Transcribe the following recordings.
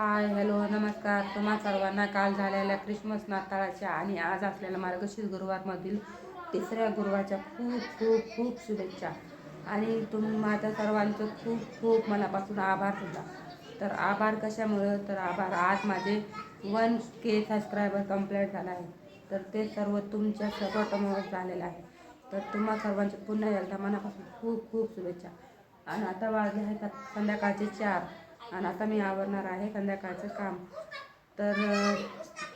Hi hello नमस्कार. तुम्हा सर्वांना काल झालेल्या क्रिसमस नाताळाच्या आणि आज असलेल्या मार्गशीर्ष गुरुवारमधील तिसऱ्या गुरुवारच्या खूप खूप खूप शुभेच्छा. आणि तुम्ही माझ्या सर्वांचं खूप खूप मनापासून आभार सुद्धा. तर आभार कशामुळं? तर आभार आज माझे वन के सबस्क्रायबर कंप्लीट झाला आहे. तर ते सर्व तुमच्या सपोर्टमुळे झालेलं आहे. तर तुम्हा सर्वांचे पुन्हा एकदा मनापासून खूप खूप शुभेच्छा. आणि आता वाजले आहेत संध्याकाळचे चार. आणि आता मी आवरणार आहे संध्याकाळचं काम. तर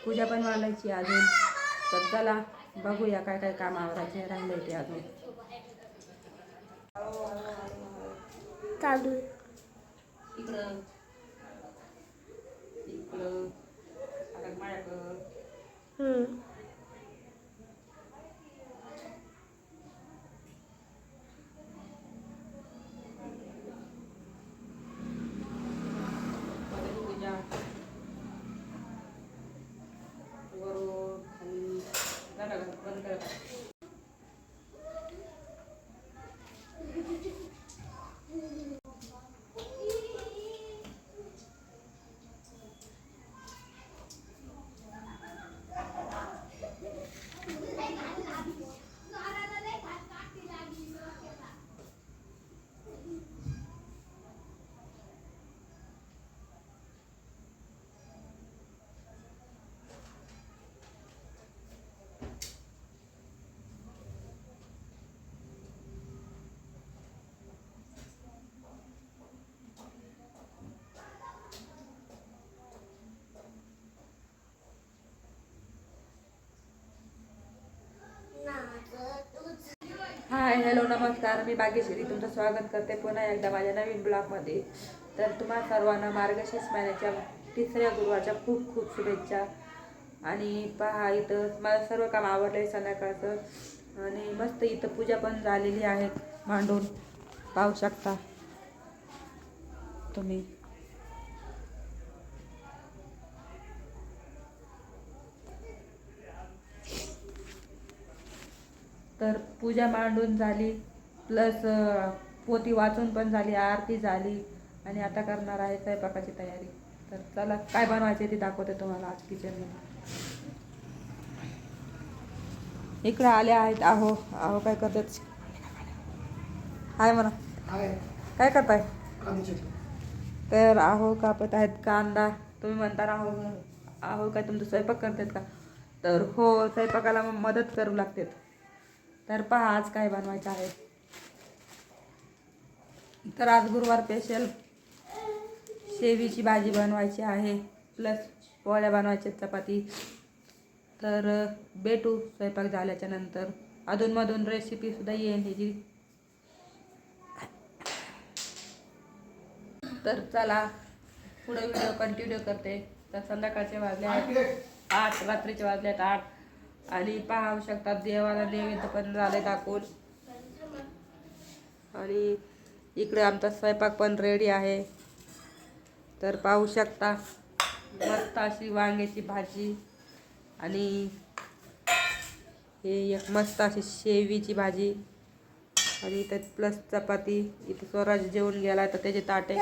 पूजा पण मांडायची अजून. तर चला बघूया काय काय काम आवरायचे राहिले ते अजून. चालू इकडं इकडं आता माझ्याकडं हम्म. मध्ये पूजा वरून खाली झालं का? बंद करा हाय हॅलो नमस्कार. मी बागेश्वरी. तुमचं स्वागत करते पुन्हा एकदा माझ्या नवीन ब्लॉगमध्ये. तर तुम्हा सर्वांना मार्गशीर्ष महिन्याच्या तिसऱ्या गुरुवारच्या खूप खूप शुभेच्छा. आणि पहा इथं मला सर्व काम आवडलं आहे संध्याकाळचं. आणि मस्त इथं पूजा पण झालेली आहे मांडून पाहू शकता तुम्ही तर पूजा मांडून झाली. प्लस पोती वाचून पण झाली आरती झाली. आणि आता करणार आहे स्वयंपाकाची तयारी. तर चला काय बनवायचे ते दाखवते तुम्हाला आज किचनमध्ये इकडे आले आहेत. आहो आहो काय करतात? हाय म्हणा. काय करताय? तर आहो कापत आहेत कांदा. तुम्ही म्हणता आहो आहो काय तुमचं स्वयंपाक करतात का? तर हो स्वयंपाकाला मग मदत करू लागतात. तर पहा आज काय बनवायचं आहे. तर आज गुरुवार स्पेशल शेवीची भाजी बनवायची आहे प्लस पोळ्या बनवायच्या चपाती. तर भेटू स्वयंपाक झाल्याच्यानंतर. अधूनमधून रेसिपीसुद्धा येईल ह्याची. तर चला पुढे व्हिडिओ कंटिन्यू करते. तर संध्याकाळचे वाजले आहेत. आठ रात्रीचे वाजले आहेत आठ. आणि पाहू शकतात देवाला नैवेद्य पण झाले टाकून आणि इकडे आमचा स्वयंपाक पण रेडी आहे. तर पाहू शकता मस्त अशी वांग्याची भाजी आणि हे एक मस्त अशी शेवीची भाजी. आणि इथं प्लस चपाती इथं स्वराज जेवण गेला तर त्याचे ताटे.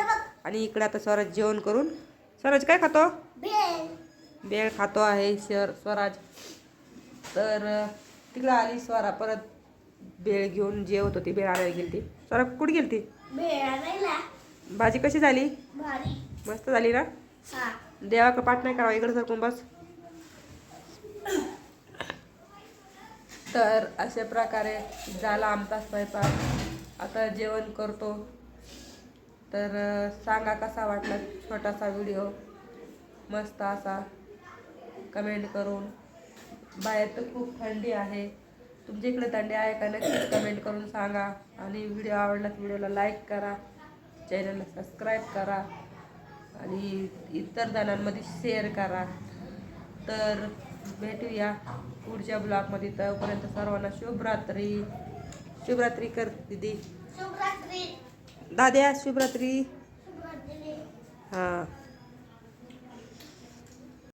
आणि इकडे आता स्वराज जेवण करून स्वराज काय खातो? बेळ खातो आहे शर स्वराज. तर तिकडे आली स्वरा परत बेळ घेऊन जेवत होती बेळ आणायला गेली ती स्वरा कुठे गेली ती भाजी कशी झाली? भारी. मस्त झाली ना? हा. देवाकडे पाठ नाही करावा इकडे सरकून बस. तर अशा प्रकारे झाला आमचा स्वयंपाक. आता जेवण करतो. तर सांगा कसा वाटला छोटासा व्हिडिओ? मस्त असा. कमेंट करून. बाहेर तर खूप थंडी आहे. तुमच्या इकडे थंडी आहे का? नक्कीच कमेंट करून सांगा. आणि व्हिडिओ आवडला तर व्हिडिओला लाईक करा. चॅनलला सबस्क्राईब करा. आणि इतर जणांमध्ये शेअर करा. तर भेटूया पुढच्या ब्लॉगमध्ये तोपर्यंत सर्वांना शुभरात्री. शुभरात्री कर दीदी. दाद्या शुभरात्री. शुभरात्री. हां.